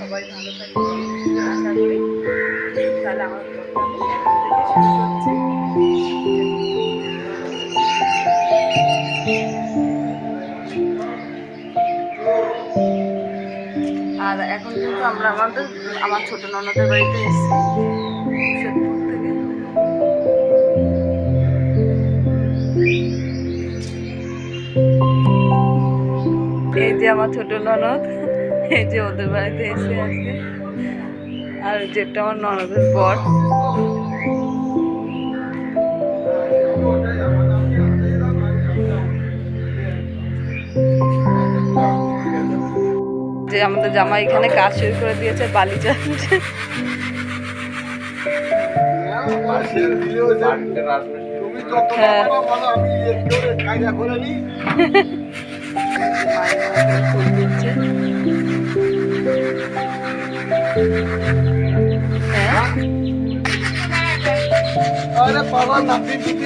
সবাই ভালো থাকবে আশা করি তাহলে আমার থেকে শুরু করছি আর এখন কিন্তু আমরা আমাদের আমার ছোট ননদের বাড়িতে এসেছি। এই যে আমার ছোট ননদ, এই যে ওদের বাড়িতে এসে আছে। আর যেটা আমার ননদের বর। যে আমাদের জামা এখানে কাজ শুরু করে দিয়েছে বালি যত হ্যাঁ।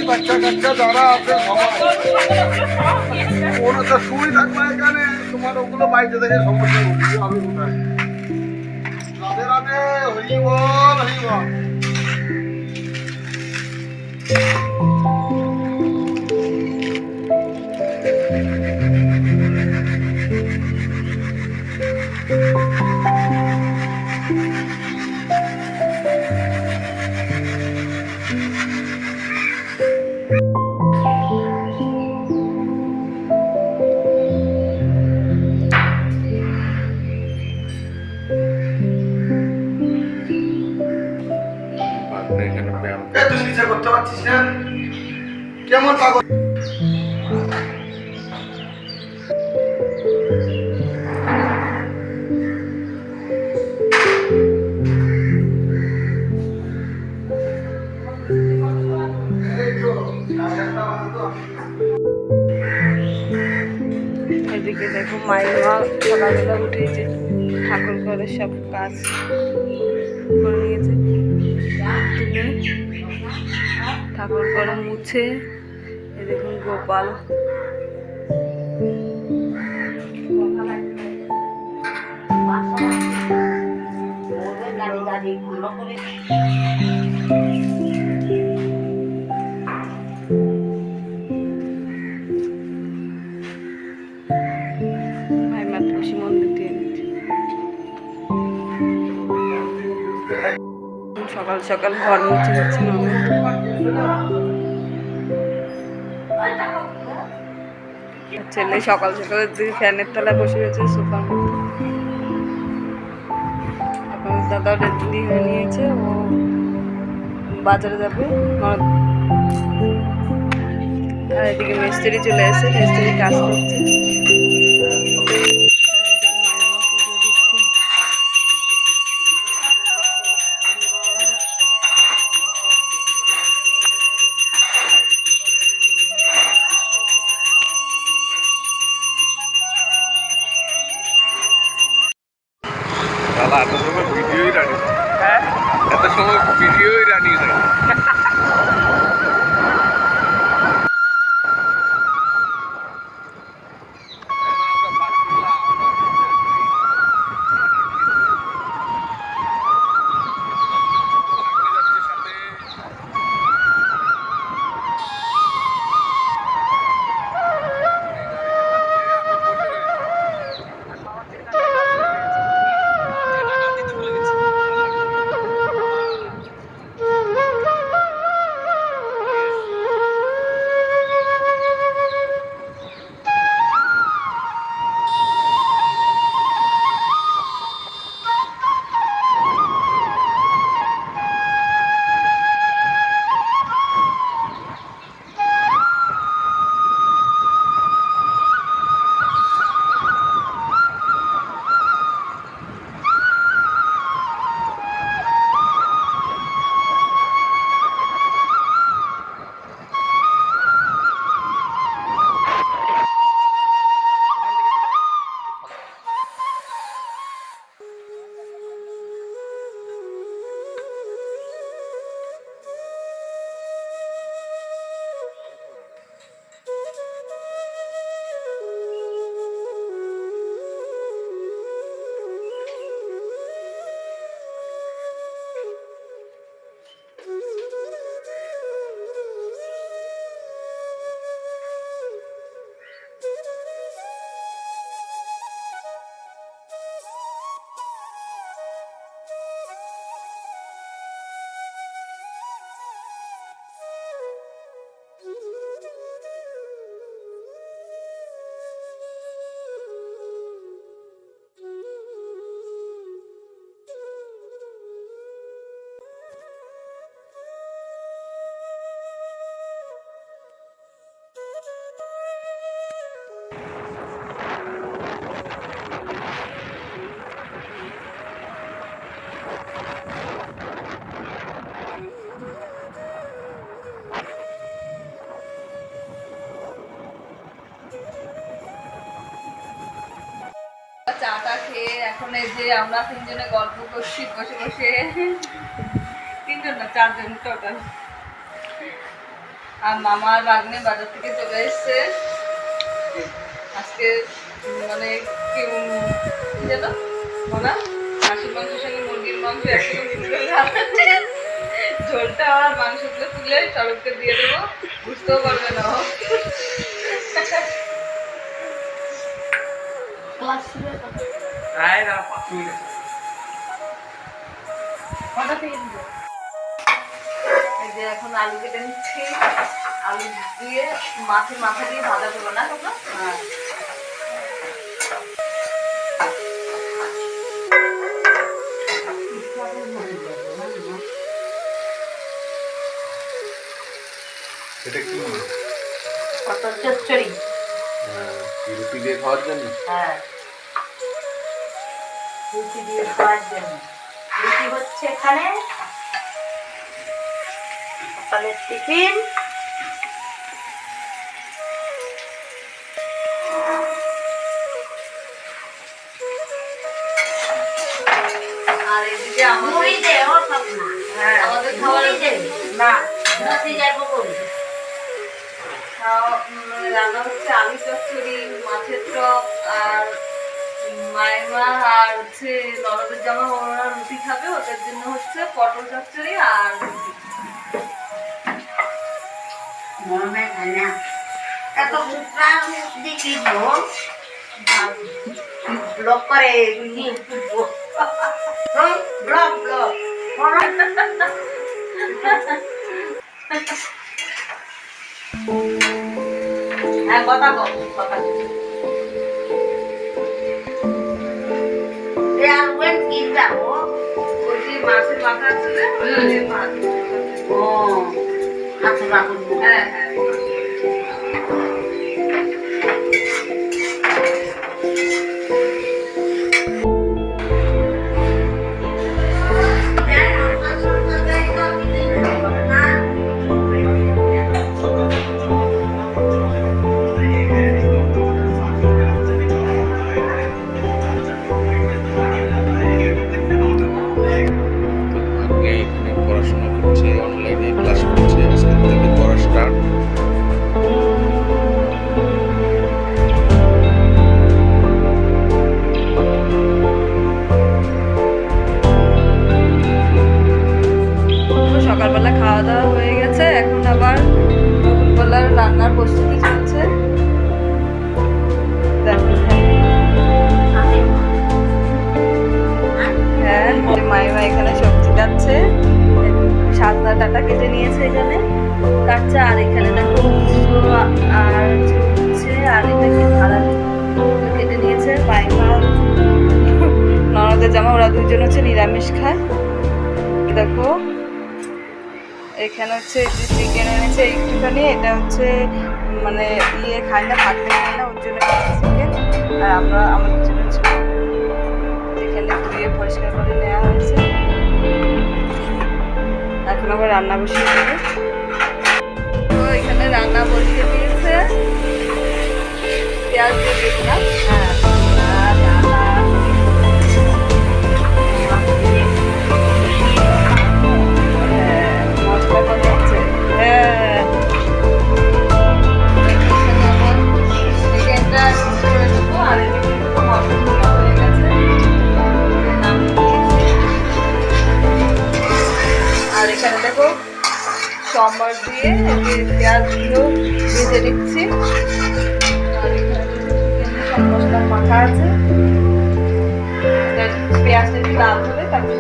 বাচ্চা কাচ্চা যারা আছে সবাই। ওরা তো শুয়ে থাকবে এখানে, তোমার ওগুলো বাড়িতে থেকে সমস্যা হবে কোথায়? রাধে রাধে, হরি বল, হরি বল। নিচে পারছিস? কেমন পাগল। এদিকে দেখো মায়ের মা সকালবেলা উঠেছে ঠাকুর ঘরের সব কাজ করে নিয়েছে তুলে ঠাকুর ঘরে মুছে দেখুন গোপাল। সকাল সকাল ঘর মুছে যাচ্ছে ছেলে সকাল সকাল দুই ফ্যানের তলায় বসে রয়েছে সোফার মধ্যে। দাদা রেডি হয়ে নিয়েছে, ও বাজারে যাবে। আর এদিকে মিস্ত্রি চলে এসে মিস্ত্রি কাজ করছে। এই যে আমরা তিনজনে গল্প করছি বসে বসে। তিনজন না চারজন টোটাল আর মামার বাগনে বাজার থেকে চলে এসছে। আজকে মানে কি উম, যেন? বলা? খাসির মাংসের সঙ্গে মুরগির মাংস মিক্স ঝোলটা আর মাংসগুলো তুলে সড়ককে দিয়ে দেবো। বুঝতেও পারবে না এই যে এখন আলু কেটে নিচ্ছি। আলু দিয়ে মাছের মাথা দিয়ে ভাজা করব না হ্যাঁ এটা কি? পটল চচ্চড়ি। হ্যাঁ, রুটি দিয়ে খাওয়ার জন্য? হ্যাঁ। রুটি দিয়ে খাওয়ার জন্য। রুটি হচ্ছে এখানে সকালের টিফিন। আর এদিকে আমাদের মুড়ি দে ও সব হ্যাঁ। আমাদের খাবার মুড়ি দে। না। করে রান্না হচ্ছে আলু চচ্চড়ি মাছের টক আর মাইমা আর হচ্ছে ননদের জামা ওরা রুটি খাবে, ওদের জন্য হচ্ছে পটল চচ্চড়ি আর রুটি। ব্লক করে ব্লক ব্লক হ্যাঁ কথা কথা ও হাতে রাখুন হ্যাঁ হ্যাঁ। জামা, ওরা দুজন হচ্ছে নিরামিষ খায়। দেখো, এখানে হচ্ছে চিকেন এনেছে, একটুখানি, এটা হচ্ছে মানে ইয়ে খায় না, ভাত খায় না, ওর জন্য চিকেন আর আমরা আমাদের জন্য এখানে ধুয়ে পরিষ্কার করে নেওয়া হয়েছে। এখন আবার রান্না বসিয়ে দেবে। তো এখানে রান্না বসিয়ে দিয়েছে। পেঁয়াজ দিয়ে না হ্যাঁ। আছে। পেঁয়াজটা একটু লাল হলে তারপরে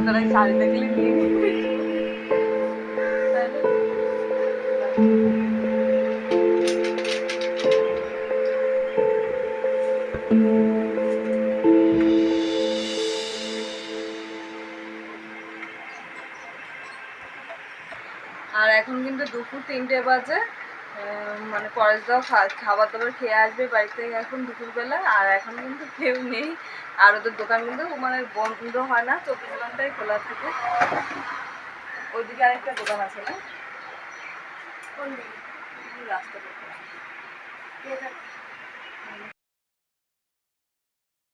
আমার শাড়ি দেখলে? আর এখন কিন্তু দুপুর তিনটে বাজে মানে পরের দাও খাবার দাবার খেয়ে আসবে বাড়ি থেকে এখন দুপুরবেলা, আর এখন কিন্তু কেউ নেই। আর ওদের দোকান কিন্তু মানে বন্ধ হয় না, চব্বিশ ঘন্টায় খোলা থাকে। ওইদিকে আরেকটা দোকান আছে না? রাস্তা?